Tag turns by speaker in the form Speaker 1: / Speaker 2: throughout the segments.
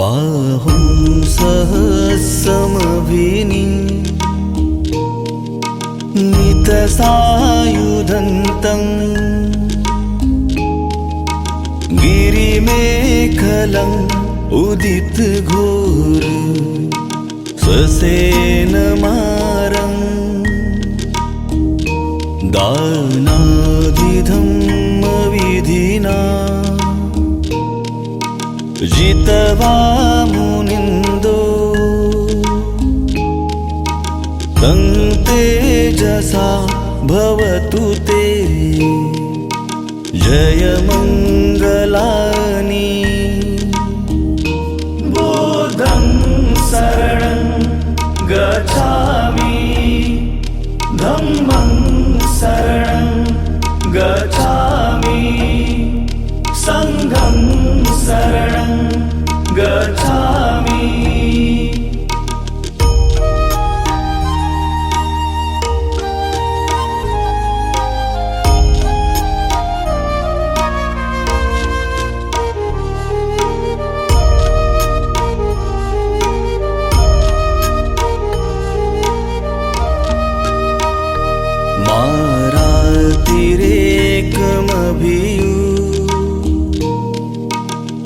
Speaker 1: बाहुं सहसमवेनिं नितसायुधन्तं गिरिमेखलम् उदितघोर स्वसेनमारं दानाधिधं विधिना मुनिन्दो। तं तेजसा भवतु ते। जयमङ्गलानि। बोधं शरणं गच्छामि। धम्मं शरणं गच्छामि सङ्घं शरणं गच्छामि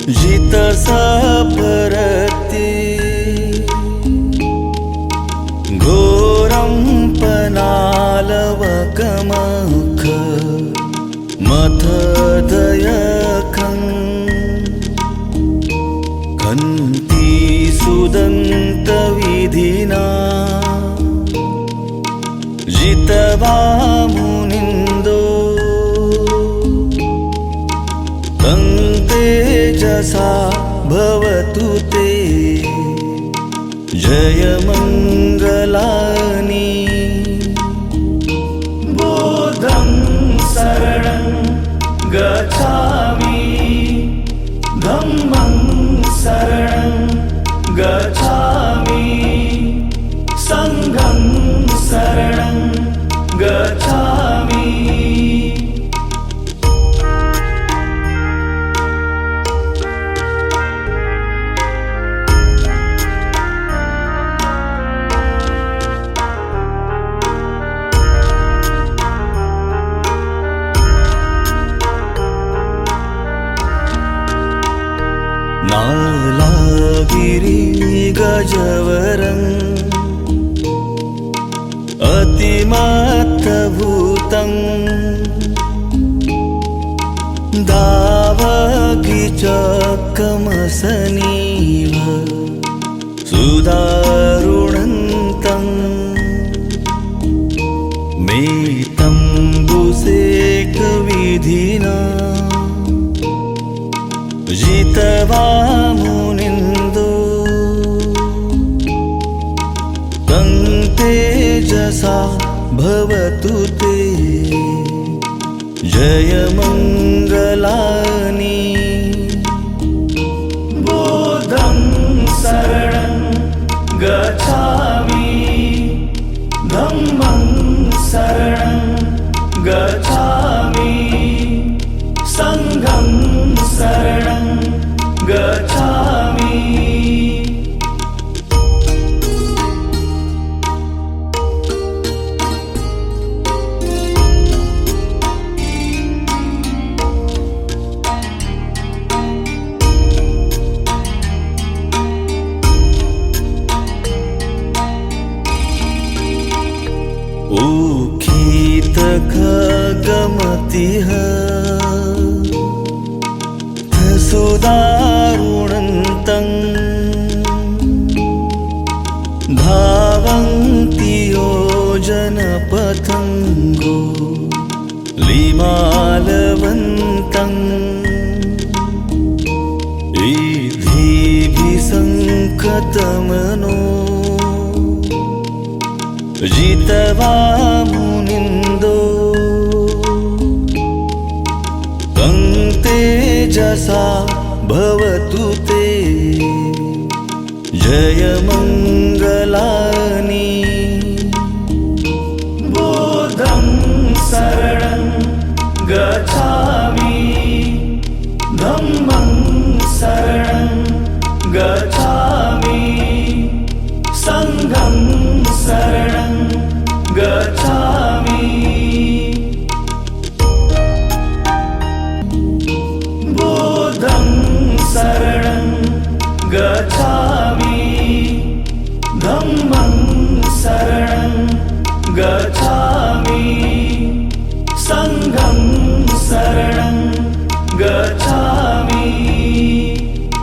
Speaker 1: मारातिरेकमभियु जितसपरति घोरं पनालवकमख मथदयखम् कन्ति सुदन्तविधिना। जितवा भवतु ते। जयमङ्गलानि बोधं शरणं गच्छामि। धम्मं शरणं गच्छामि नालागिरि गजवरम् अतिमत्तभूतम् दावगिचकमसनीव सुदारुणन्तम् मेतम्बुसेकविधिना जितवा मुनिन्दो तं तेजसा भवतु ते। जयमङ्गलानि उखितखगमतिः सुदारुणन्तम् धावन्ति योजनपथङ्गो लिमालवन्तम् इधिभिसङ्कतमनो जितवा मुनिन्दो तं तेजसा भवतु ते जयमङ्गलानि बोधं शरणं गच्छामि धम्मं